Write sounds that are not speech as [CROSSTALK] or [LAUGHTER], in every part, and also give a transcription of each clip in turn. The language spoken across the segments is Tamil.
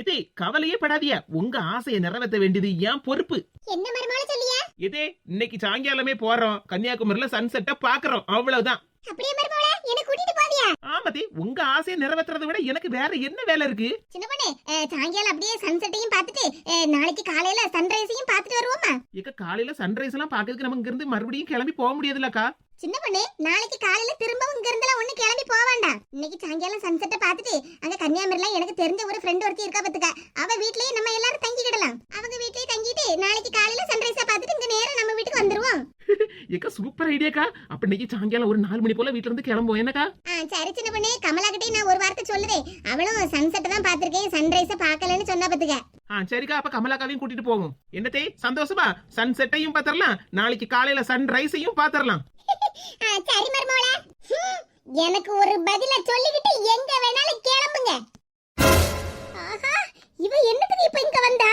இதே கவலையே படாதியா. உங்க ஆசையை நிறைவேற்ற வேண்டியது ஏன் பொறுப்பு. என்ன மருமகள சொல்லியா? இதே இன்னைக்கு சாயங்காலமே போறோம். கன்னியாகுமரியில சன்செட்டை பாக்குறோம் அவ்வளவுதான். அப்படியே மருமகள என்ன கூட்டிட்டு போவியா ஆமாதி உங்க ஆசையை நிறைவேற்றுறதை விட எனக்கு வேற என்ன வேலை இருக்கு? சின்ன பொண்ணு சாயங்காலம் அப்படியே சன்செட்டையும் பார்த்துட்டு நாளைக்கு காலையில சன்ரைஸையும் பார்த்துட்டு வருவோமா? இக்க காலையில சன்ரைஸ் எல்லாம் பாக்கிறதுக்கு நம்ம இங்க இருந்து மறுபடியும் கிளம்பி போக முடியாதுல்லக்கா. சின்ன பொண்ணு நாளைக்கு காலையில திரும்பவும் இங்க இருந்தெல்லாம் ஒண்ணு கிளம்பி போக வேண்டாம். இன்னைக்கு சாயங்காலம் சன்செட்டை பார்த்துட்டு அங்க கன்னியாகுமரியில எனக்கு தெரிஞ்ச ஒரு ஃப்ரெண்ட் ஒருத்தி இருக்கா பத்துக்க அவ வீட்லயே நம்ம எல்லாரும் தங்கிக்கிடலாம். அவங்க வீட்லயே தங்கிட்டு நாளைக்கு காலையில சன்ரைஸா பார்த்துட்டு இங்க நேரா நம்ம வீட்டுக்கு வந்துருவோம். [LAUGHS] ஏக்கா சூப்பர் ஐடியாக்கா அப்ப இன்னைக்கு சாயங்காலம் ஒரு நாலு மணி போல வீட்ல இருந்து கிளம்புவோம். என்னக்கா? சரி சின்ன பொண்ணு கமலா கிட்டே நான் ஒரு வார்த்தை சொல்லுதே அவளும் சன்செட் தான் பார்த்திருக்கேன். சன்ரைஸ பார்க்கலன்னு சொன்னா பத்துக்க ஆ சரிக்கா. அப்ப கமலாக்காவையும் கூட்டிட்டு போவோம். என்னத்தே சந்தோஷமா? சன்செட்டையும் பாத்திரலாம் நாளைக்கு காலையில சன்ரைஸையும் பாத்திரலாம் சரி மர்மோல எனக்கு ஒரு பதில சொல்லிக்கிட்டு எங்க வேணாலும் கிளம்புங்க. ஆஹா இவ என்னத்துக்கு இப்ப இங்க வந்தா?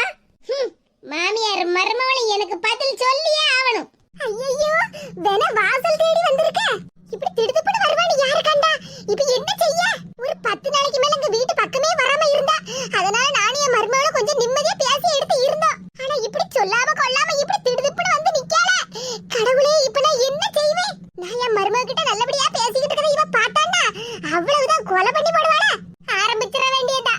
ஹம், மாமியார் மருமகளை எனக்கு பதில் சொல்லியே ஆவணும் ஐயோ வேணா வாசல் தேடி வந்திருக்க. இப்படி திடுதுப்புன்னு வருவான்னு யாரு கண்டா இப்ப என்ன செய்ய ஒரு பத்து நாளைக்கு மேல எங்க வீட்டு பக்கமே வராம இருந்தா அதனால நானும் என் மருமகளும் கொஞ்சம் நிம்மதியா பேசி எடுத்து இருந்தோம் ஆனா இப்படி சொல்லாம கொள்ளாம இப்படி திடுதுப்புன்னு வந்து நிக்கால கடவுளே இப்ப நான் என்ன செய்வேன் நான் என் மருமக கிட்ட நல்லபடியா பேசிக்கிட்டு இருக்கத இவ பார்த்தான்னா அவ்வளவுதான் கொலை பண்ணி போடுவாளா ஆரம்பிச்சிட வேண்டியதா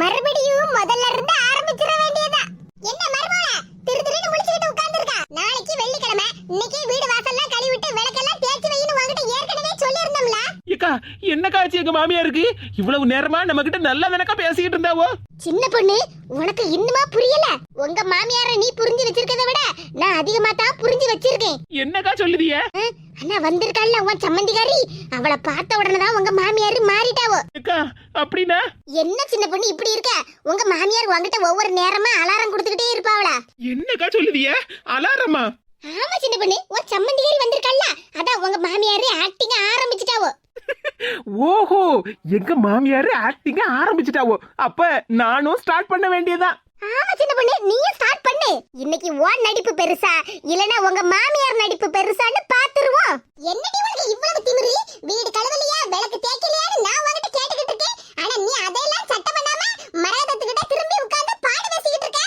மறுபடியும் முதல்ல இருந்து ஆரம்பிச்சிட வேண்டியதா என்ன மருமக திரு திருன்னு முழிச்சுக்கிட்டு உட்கார்ந்திருக்கா நாளைக்கு வெள்ளிக்கிழமை இன்னைக்கு வீடு வாசல்லாம் கழுவி விட்டு விளக்கெல்லாம் தேய்ச்சி வைன்னு உங்ககிட்ட ஏற்கனவே சொல்லியிருந்தோம்ல என்னக்கா ஆச்சு எங்க மாமியாருக்கு? இவ்வளவு நேரமா நம்ம கிட்ட நல்லா தானக்கா பேசிக்கிட்டு இருந்தாவோ? சின்ன பொண்ணு உனக்கு இன்னுமா புரியல? உங்க மாமியார நீ புரிஞ்சு வச்சிருக்கதை விட நான் அதிகமா தான் புரிஞ்சு வச்சிருக்கேன். என்னக்கா சொல்லுதிய? அண்ணா வந்திருக்காள்ல உன் சம்மந்திகாரி? அவளை பார்த்த உடனே தான் உங்க மாமியார் மாறிட்டாவோ? அக்கா அப்படின்னா? என்ன சின்ன பொண்ணு இப்படி இருக்க? உங்க மாமியார் உங்ககிட்ட ஒவ்வொரு நேரமா அலாரம் கொடுத்துக்கிட்டே இருப்பாவளா என்னக்கா சொல்லுதிய? அலாரமா? ஆமா சின்ன பொண்ணு உன் சம்மந்திகாரி வந்திருக்காள்ல அதான் உங்க மாமியார் ஆக்டிங் ஆரம்பிச்சிட்டாவோ? ஓஹோ எங்க மாமியாரு ஆக்டிங்க ஆரம்பிச்சிட்டாவோ. அப்ப நானும் ஸ்டார்ட் பண்ண வேண்டியதுதான். ஆமா சின்ன பொண்ணு நீயும் ஸ்டார்ட் பண்ணு. இன்னைக்கு உன் நடிப்பு பெருசா இல்லனா உங்க மாமியார் நடிப்பு பெருசான்னு பாத்துருவோம். என்னடி உனக்கு இவ்வளவு திமிரு வீடு கழுவலையா விளக்கு தேய்க்கலையான்னு நான் உன்கிட்ட கேட்டுக்கிட்டு இருக்கேன் ஆனா நீ அதெல்லாம் சட்டம் பண்ணாம மரகதத்துக்கிட்ட திரும்பி உட்கார்ந்து பாடு பேசிக்கிட்டு இருக்க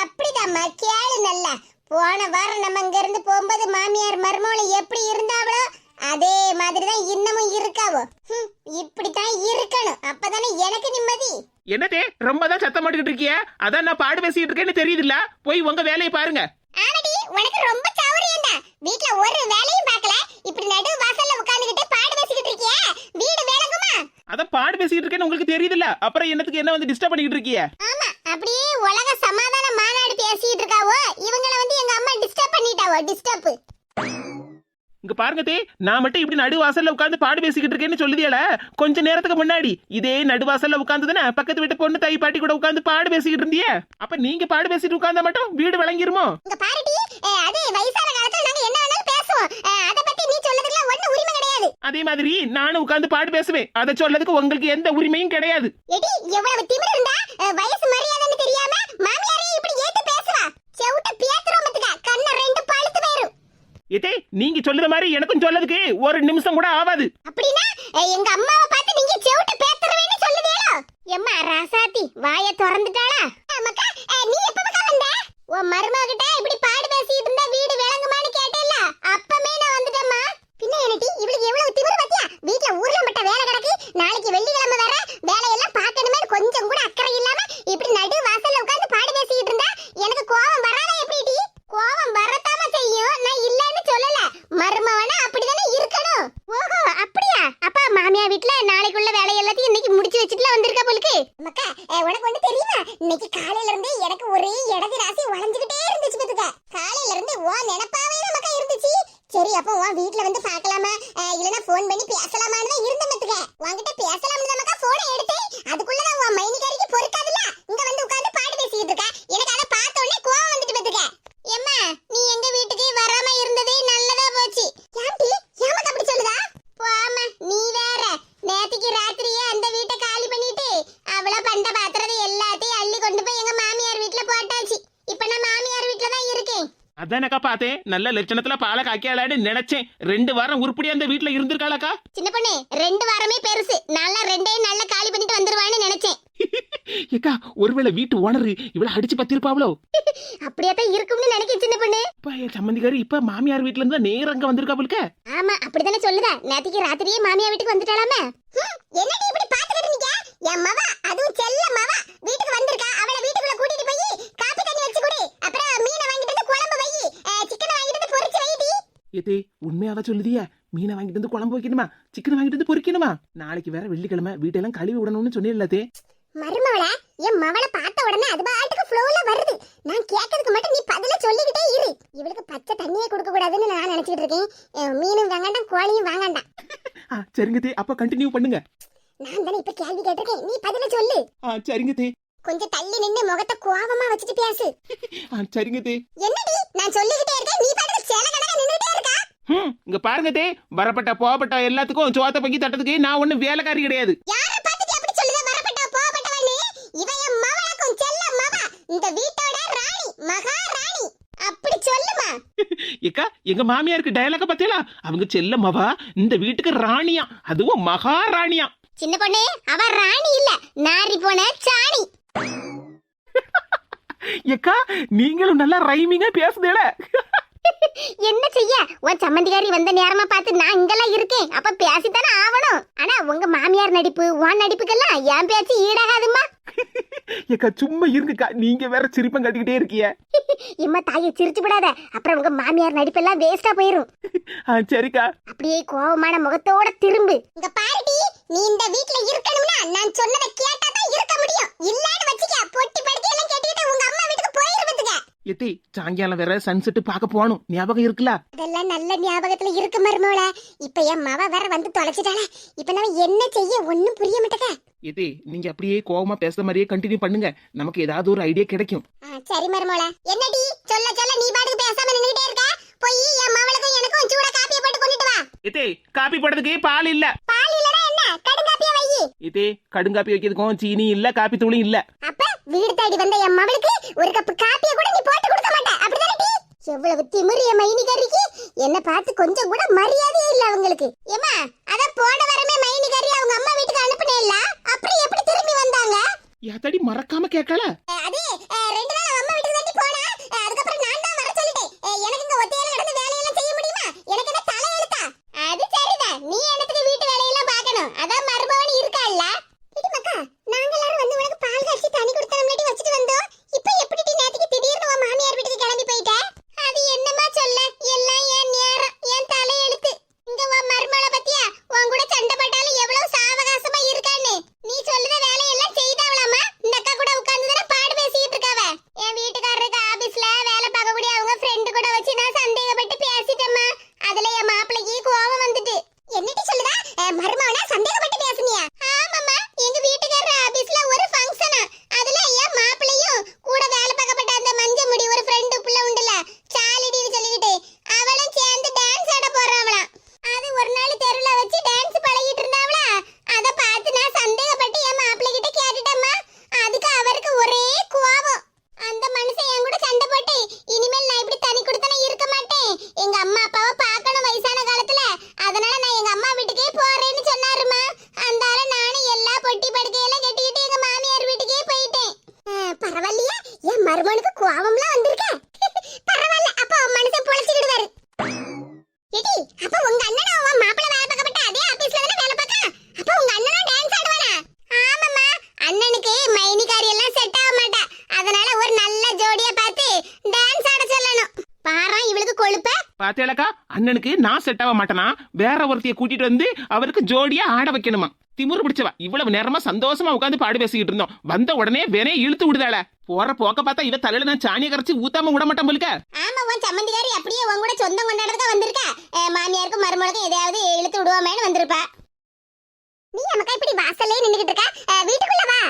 அப்படிதாம்மா கேளு நல்லா போன வாரம் நம்ம இங்க இருந்து போகும்போது மாமியார் மருமகளை எப்படி இருந்தாவளோ அதே மாதிரி தான் இன்னமும் இருக்காவோ ஹம், இப்படித்தான் இருக்கணும் அப்பதானே எனக்கு நிம்மதி? என்னதே ரொம்ப தான் சத்தம் போட்டுக்கிட்டு இருக்கிய? அதான் நான் பாடு பேசிட்டு இருக்கேன்னு தெரியுதுல்ல? போய் உங்க வேலையை பாருங்க. ஆனடி உனக்கு ரொம்ப சௌரியம்டா வீட்ல ஒரு வேலையும் பார்க்கல. இப்படி நடு வாசல்ல உட்கார்ந்துகிட்டு பாடு பேசிக்கிட்டு இருக்கியே? வீடு விளங்குமா? அதான் பாடு பேசிட்டு இருக்கேன்னு உங்களுக்கு தெரியுதுல்ல? அப்புறம் என்னத்துக்கு என்ன வந்து டிஸ்டர்ப் பண்ணிக்கிட்டு இருக்கிய? ஆமா அப்படியே உலக சமாதான மாநாடு பேசிட்டு இருக்காவோ? இவங்கள வந்து எங்க அம்மா டிஸ்டர்ப் பண்ணிட்டாவோ? டிஸ்டர்ப் இங்க பாருங்க தே நான் மட்டும் இப்படி நடுவாசல்ல உட்கார்ந்து பாடு பேசிக்கிட்டு இருக்கேன்னு சொல்லுதியல. கொஞ்ச நேரத்துக்கு முன்னாடி இதே நடுவாசல்ல உட்கார்ந்து பக்கத்து வீட்டு பொண்ணு தை பாட்டி கூட உட்கார்ந்து பாடு பேசிக்கிட்டு இருந்தியே. அப்ப நீங்க பாடு பேசிட்டு உட்கார்ந்தா மட்டும் வீடு விளங்கிருமோ? இங்க பாருடி அஹ், அது வயசான காலத்துல நாங்க என்ன வேணாலும் பேசுவோம். அஹ், அத பத்தி நீ சொல்லதுக்குலாம் ஒண்ணு உரிமை கிடையாது. அதே மாதிரி நானும் உட்கார்ந்து பாடு பேசுவேன். அதை சொல்லதுக்கு உங்களுக்கு எந்த உரிமையும் கிடையாது. எடி எவ்வளவு திமிரு இருந்தா அஹ், வயசு மரியாதைன்னு தெரியாம மாமியாரையும் இப்படி ஏத்து பேசுவா செவுட்ட பேத்துறோம் மத்துக்க கண்ண ரெண்டு பழுத்து போயிரும் இதே நீங்க சொல்லுற மாதிரி எனக்கும் சொல்லதுக்கு ஒரு நிமிஷம் கூட ஆகாது அப்படின்னா எங்க அம்மாவை பார்த்து நீங்க செவிட்டு பேத்துறவேன்னு சொல்லுதேலோ? எம்மா ராசாத்தி வாயை திறந்துட்டாளா? மக்கா நீ எப்ப மக்கா வந்த? உன் மருமக இப்படி பாடு பேசிட்டு இருந்தா வீடு விளங்குமான்னு கேட்டேல்ல அப்பமே நான் வந்துட்டேம்மா பின்ன என்னடி இவளுக்கு எவ்வளவு திமிரு பாத்தியா வீட்ல ஊர்ல மட்டும் வேலை கிடக்கு நாளைக்கு வெள்ளிக்கிழமை வர வேலையெல்லாம் பார்க்கணுமே கொஞ்சம் கூட அக்கறை இல்லாம இப்படி நடு வாசல்ல உட்கார்ந்து பாடு பேசிட்டு இருந்தா எனக்கு கோவம் வராத எப்படிடி கோவம் வரத்தாம செய்யும் நான் இல்லன்னு சொல்லல மருமவனா அப்படிதானே இருக்கணும் ஓஹோ அப்படியா அப்பா மாமியா வீட்ல நாளைக்குள்ள வேலை எல்லாத்தையும் இன்னைக்கு முடிச்சு வச்சுட்டுல வந்திருக்கா போலுக்கு மக்கா உனக்கு ஒண்ணு தெரியுமா இன்னைக்கு காலையில இருந்து எனக்கு ஒரே இடது ராசி வளைஞ்சுகிட்டே இருந்துச்சு பாத்துக்க காலையில இருந்து ஓ நினைப்பாவே நமக்கா இருந்துச்சு சரி அப்போ உன் வீட்ல வந்து பார்க்கலாமா அஹ், இல்லனா ஃபோன் பண்ணி பேசலாமான்னு தான் இருந்த மத்துக்க உன்கிட்ட பேசலாம்னு தான் மக்கா போனை எடுத்தேன் அதுக்குள்ள தான் உன் மைனிகாரிக்கு பொறுக்காதுல இங்க வந்து உட்கார்ந்து பாடு பேசிட்டு இருக்க எனக்கு அதை பார்த்த உடனே கோவம் வந்துட்டு பாத்துக்க எம்மா நீ எங்க வீட்டுக்கு வராம இருந்ததே நல்லதா போச்சு ஏன்டி ஏமாக்கு அப்படி சொல்லுதா போம்மா நீ வேற நேத்துக்கு ராத்திரியே அந்த வீட்டை காலி பண்ணிட்டு அவள பண்ட பாத்திரத்தை எல்லாத்தையும் அள்ளி கொண்டு போய் எங்க மாமியார் வீட்ல போட்டாச்சு இப்ப நான் மாமியார் வீட்ல தான் இருக்கேன் அதானக்கா பார்த்தேன். நல்ல லட்சணத்துல பாலை காக்கியாளான்னு நினைச்சேன். ரெண்டு வாரம் உருப்படியா அந்த வீட்டுல இருந்திருக்காளக்கா? சின்ன பொண்ணு ரெண்டு வாரமே பெருசு. நல்லா ரெண்டே நாள்ல காலி பண்ணிட்டு வந்துருவான்னு நினைச்சேன். [LAUGHS] ஏக்கா ஒருவேளை வீட்டு ஓனர் இவள அடிச்சு பத்திருப்பாவளோ? [LAUGHS] அப்படியே தான் இருக்கும்னு நினைக்க சின்ன பொண்ணு. இப்ப என் இப்ப மாமியார் வீட்ல இருந்து தான் நேரா அங்க வந்திருக்காவளுக்க ஆமா அப்படிதானே சொல்லுதா. நேத்திக்கு ராத்திரியே மாமியா வீட்டுக்கு வந்துட்டாலாமே என்னடி இப்படி பாத்துக்கிட்டு நிக்க என் மவ அதுவும் செல்ல மவ வீட்டுக்கு வந்திருக்கா. அவளை வீட்டுக்குள்ள கூட்டிட்டு போய் காப்பி தண்ணி வச்சு குடி அப்புறம் மீனை வாங்கிட்டு வந்து குழம்பு வை சிக்கன் வாங்கிட்டு வந்து பொரிச்சு வைடி ஏதே உண்மையாவா சொல்லுதியா? மீனை வாங்கிட்டு வந்து குழம்பு வைக்கணுமா? சிக்கன் வாங்கிட்டு வந்து பொரிக்கணுமா நாளைக்கு வேற வெள்ளிக்கிழமை வீட்டெல்லாம் கழுவி விடணும்னு சொன்னேன்லதே. மருமவள என் மவளை பார்த்த உடனே அது பாட்டுக்கு ஃப்ளோல வருது. நான் கேட்கறதுக்கு மட்டும் நீ பதில சொல்லிக்கிட்டே இரு. இவளுக்கு பச்சை தண்ணியே கொடுக்க கூடாதுன்னு நான் நினைச்சிட்டு இருக்கேன். மீனும் வாங்கண்டாம் கோழியும் வாங்கண்டாம் [LAUGHS] சரிங்க தே அப்ப கண்டினியூ பண்ணுங்க. நான் தானே இப்ப கேள்வி கேட்டிருக்கேன். நீ பதில சொல்லு. சரிங்க தே. கொஞ்சம் தள்ளி நின்னு முகத்தை கோவமா வச்சுட்டு பேசு. [LAUGHS] சரிங்க தே. என்னடி நான் சொல்லிக்கிட்டே இருக்கேன் நீ பாட்டுக்கு சேல கணக்கா நின்னுட்டே இருக்கா ஹம், இங்க பாருங்க தே வரப்பட்ட போகப்பட்ட எல்லாத்துக்கும் சோத்த பங்கி தட்டதுக்கு நான் ஒண்ணும் வேலைக்காரி கிடையாது. செல்ல மவ. ஏக்கா எங்க மாமியாருக்கு டயலாக பத்தியலா அவங்க செல்லம்மாவா இந்த வீட்டுக்கு ராணியா. அதுவும் மகாராணியா சின்ன பொண்ணே அவ ராணி இல்ல. நாரி போன சாணி. ஏக்கா நீங்களும் நல்லா ரைமிங்கா பேசுதேல. என்ன செய்ய? உன் சம்மந்திகாரி வந்த நேரமா பார்த்து நான் இங்கெல்லாம் இருக்கேன். அப்ப பேசித்தானே ஆவணும். ஆனா உங்க மாமியார் நடிப்பு உன் நடிப்புக்கெல்லாம் என் பேச்சு ஈடாகாதும்மா. ஏக்கா சும்மா இருங்கக்கா. நீங்க வேற சிரிப்பம் கட்டிக்கிட்டே இருக்கிய. இம்மா தாயை சிரிச்சு விடாத. அப்புறம் உங்க மாமியார் நடிப்பெல்லாம் வேஸ்டா போயிரும். சரிக்கா. அப்படியே கோவமான முகத்தோட திரும்பு. இங்க பாருடி நீ இந்த வீட்ல இருக்கணும்னா நான் சொன்னதை கேட்டா தான் இருக்க முடியும். இல்லன்னு வச்சுக்க பொட்டி எத்தி சாயங்காலம் வேற சன்செட் பார்க்க போகணும். ஞாபகம் இருக்குல்ல? அதெல்லாம் நல்ல ஞாபகத்துல இருக்கு மருமோள. இப்ப என் மவ வேற வந்து தொலைச்சிட்டாள. இப்ப நம்ம என்ன செய்ய? ஒண்ணும் புரிய மாட்டேங்க எத்தி நீங்க அப்படியே கோவமா பேசுற மாதிரியே கண்டினியூ பண்ணுங்க. நமக்கு ஏதாவது ஒரு ஐடியா கிடைக்கும். சரி மருமோள. என்னடி? சொல்ல சொல்ல நீ பாட்டுக்கு பேசாம நின்னுட்டே இருக்க? போய் என் மவளுக்கும் எனக்கும் சூட காப்பியை போட்டு கொண்டுட்டு வா. எத்தே காப்பி போடுறதுக்கு பால் இல்ல. பால் இல்லனா என்ன? கடுங்காப்பிய வை. எத்தே கடுங்காப்பி வைக்கிறதுக்கும் சீனி இல்ல காப்பி தூளும் இல்ல. அப்ப வீடு தேடி வந்த என் மவளுக்கு ஒரு கப் காப்பிய கூட நீ போட்டு கொடுக்க மாட்ட அப்படிதானே டி? எவ்வளவு திமிரு என் மைனிகாரிக்கு என்ன பார்த்து கொஞ்சம் கூட மரியாதையே இல்ல அவங்களுக்கு. ஏமா அத போன வரமே மைனிகாரி அவங்க அம்மா வீட்டுக்கு அனுப்புனே இல்ல அப்புறம் எப்படி திரும்பி வந்தாங்க? யாத்தாடி மறக்காம கேட்கல? அது ரெண்டு நாள் பாத்தேலக்கா அண்ணனுக்கு நான் செட் ஆக மாட்டேனா? வேற ஒருத்தைய கூட்டிட்டு வந்து அவருக்கு ஜோடியா ஆட வைக்கணுமா? திமிரு பிடிச்சவா இவ்வளவு நேரமா சந்தோஷமா உட்காந்து பாடு பேசிக்கிட்டு இருந்தோம். வந்த உடனே வேணே இழுத்து விடுதாள. போற போக்க பார்த்தா இவ தலையில நான் சாணியை கரைச்சு ஊத்தாம விட மாட்டேன் போலுக்க ஆமா உன் சம்மந்திகாரி அப்படியே உன் கூட சொந்தம் கொண்டாடுறதுக்கு வந்திருக்கா. மாமியாருக்கும் மருமகளுக்கும் எதையாவது இழுத்து விடுவாமேன்னு வந்திருப்பா. நீ நமக்கா இப்படி வாசல்லே நின்னுகிட்டு இருக்க? வீட்டுக்குள்ள வா.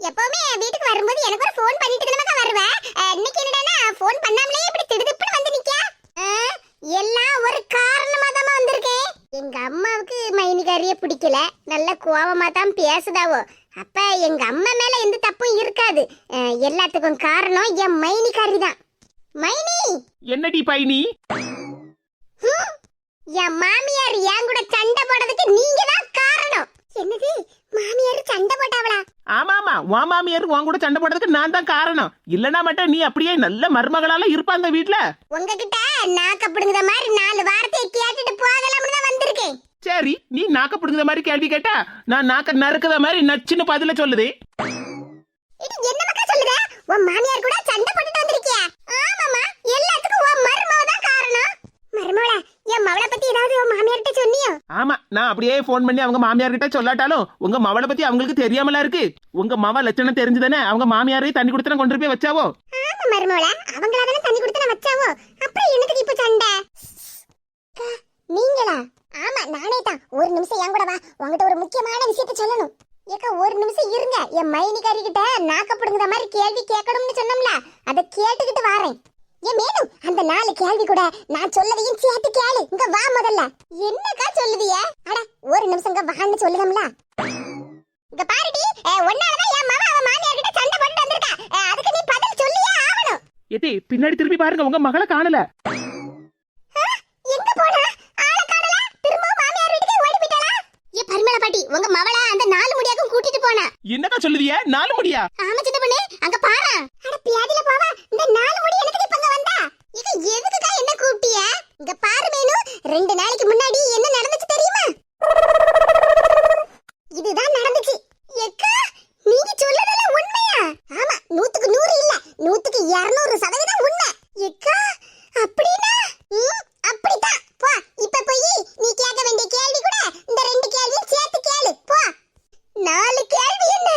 எப்பவுமே வீட்டுக்கு வரும்போது எனக்கு ஒரு ஃபோன் பண்ணிட்டு தானே வருவேன் இன்னைக்கு என்னடா ஃபோன் பண்ணாமலே இப்படி திடுதிப்புன்னு வந்து நிக்கா எல்லாம் ஒரு காரணமா தான் வந்திருக்கேன் எங்க அம்மாவுக்கு மைனிகாரிய பிடிக்கல. நல்ல கோவமா தான் பேசுதாவோ. அப்ப எங்க அம்மா மேல எந்த தப்பும் இருக்காது. எல்லாத்துக்கும் காரணம் என் மைனிகாரி தான். மைனி! என்னடி ஹம், என் மாமியார் என் கூட சண்டை போடுறதுக்கு நீங்க தான் என்னது? மாமியார் சண்டை போட்டாவளா? ஆமா ஆமா உன் மாமியார் உன் கூட சண்டை போடுறதுக்கு நான் தான் காரணம். இல்லனா மட்டும் நீ அப்படியே நல்ல மருமகளால இருப்பா அந்த வீட்ல? உங்ககிட்ட நாக்க பிடுங்குற மாதிரி நாலு வார்த்தையை கேட்டுட்டு போகலாம்னு தான் வந்திருக்கேன். சரி நீ நாக்க பிடுங்குற மாதிரி கேள்வி கேட்டா நான் நாக்க நறுக்குற மாதிரி நச்சுன்னு பதில சொல்லுது. இது என்ன மக்கா சொல்லுத உன் மாமியார் கூட சண்டை போட்டுட்டு வந்திருக்கியா? ஆமாமா எல்லாத்துக்கும் உன் மருமவ தான் காரணம். மருமவள என் மவளை பத்தி ஏதாவது உன் மாமியார்கிட்ட சொன்னியோ? ஆமா நான் அப்படியே ஃபோன் பண்ணி அவங்க மாமியார் கிட்ட சொல்லாட்டாலும் உங்க மவளை பத்தி அவங்களுக்கு தெரியாமலா இருக்கு? உங்க மவ லட்சணம் தெரிஞ்சுதானே அவங்க மாமியாரே தண்ணி கொடுத்து கொண்டு போய் வச்சாவோ? ஆமா மருமவள அவங்களா தானே தண்ணி கொடுத்து நான் வச்சாவோ? அப்புறம் என்னத்துக்கு இப்ப சண்டை? நீங்களா? ஆமா நானே தான். ஒரு நிமிஷம் என் கூட வா. உங்ககிட்ட ஒரு முக்கியமான விஷயத்த சொல்லணும். ஏக்கா ஒரு நிமிஷம் இருங்க. என் மைனிகாரி கிட்ட நாக்கப்படுங்கிற மாதிரி கேள்வி கேட்கணும்னு சொன்னோம்ல. அதை கேட்டுக்கிட்டு வாரேன். ஏன் மேலும் அந்த நாலு கேள்வி கூட நான் சொல்லதையும் சேர்த்து கேளு. இங்க வா முதல்ல. என்னக்கா சொல்லுதிய? அட ஒரு நிமிஷம் இங்க வான்னு சொல்லுதம்ல. இங்க பாருடி ஒன்னாலதான் என் மாமா அவன் மாமியார் கிட்ட சண்டை போட்டு வந்திருக்கா. அதுக்கு நீ பதில் சொல்லியே ஆகணும். ஏத்தி பின்னாடி திரும்பி பாருங்க உங்க மகளை காணல. எங்க போனா? ஆள காணல? திரும்ப மாமியார் வீட்டுக்கு ஓடி போயிட்டாளா? ஏ பரிமள பாட்டி உங்க மவள அந்த நாலு முடியாக்கும் கூட்டிட்டு போனா. என்னக்கா சொல்லுதிய? நாலு முடியா? ஆமா சின்ன பொண்ணு அங்க பாரு அட பியாதில போவா இந்த நாலு முடி எனக்கு இப்ப இங்க வந்தா இங்க எதுக்குக்கா என்ன கூப்பிட்டிய இங்க பாரு மேனு ரெண்டு நாளைக்கு முன்னாடி என்ன நடந்துச்சு தெரியுமா இதுதான் நடந்துச்சு எக்கா நீங்க சொல்லதெல்லாம் உண்மையா ஆமா நூத்துக்கு நூறு இல்ல நூத்துக்கு இருநூறு சதவீதம் உண்மை எக்கா அப்படின்னா ம், அப்படித்தான் போ இப்ப போய் நீ கேட்க வேண்டிய கேள்வி கூட இந்த ரெண்டு கேள்வியும் சேர்த்து கேளு போ நாலு கேள்வி என்ன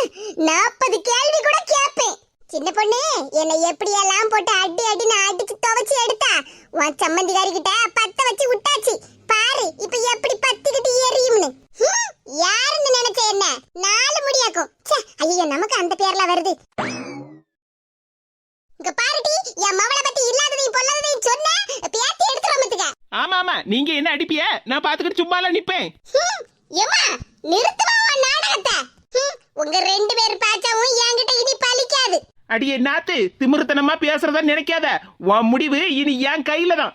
நாற்பது கேள்வி கூட கேட்பேன் சின்ன பொண்ணு என்னை எப்படி எல்லாம் போட்டு அடி அடி நான் அடிச்சு துவைச்சு எடுத்தா? உன் சம்மந்திகாரி கிட்ட பத்த வச்சு விட்டாச்சு. பாரு இப்ப எப்படி பத்திக்கிட்டு எரியும்னு. யாருன்னு நினைச்ச என்ன? நாலு முடியாக்கும். ஐயோ நமக்கு அந்த பேர்லாம் வருது. இங்க பாருடி என் மவளை பத்தி இல்லாததையும் பொல்லாததையும் சொன்ன பேத்தி எடுத்துருவமத்துக்க ஆமா ஆமா. நீங்க என்ன அடிப்பிய? நான் பாத்துக்கிட்டு சும்மாலாம் நிப்பேன். ஏம்மா நிறுத்துமா உன் நாடகத்தை? உங்க ரெண்டு பேர் பேச்சாவும் என்கிட்ட அடியே நாத்து திமிருத்தனமா பேசுறதா நினைக்காத. உன் முடிவு இனி என் கையில தான்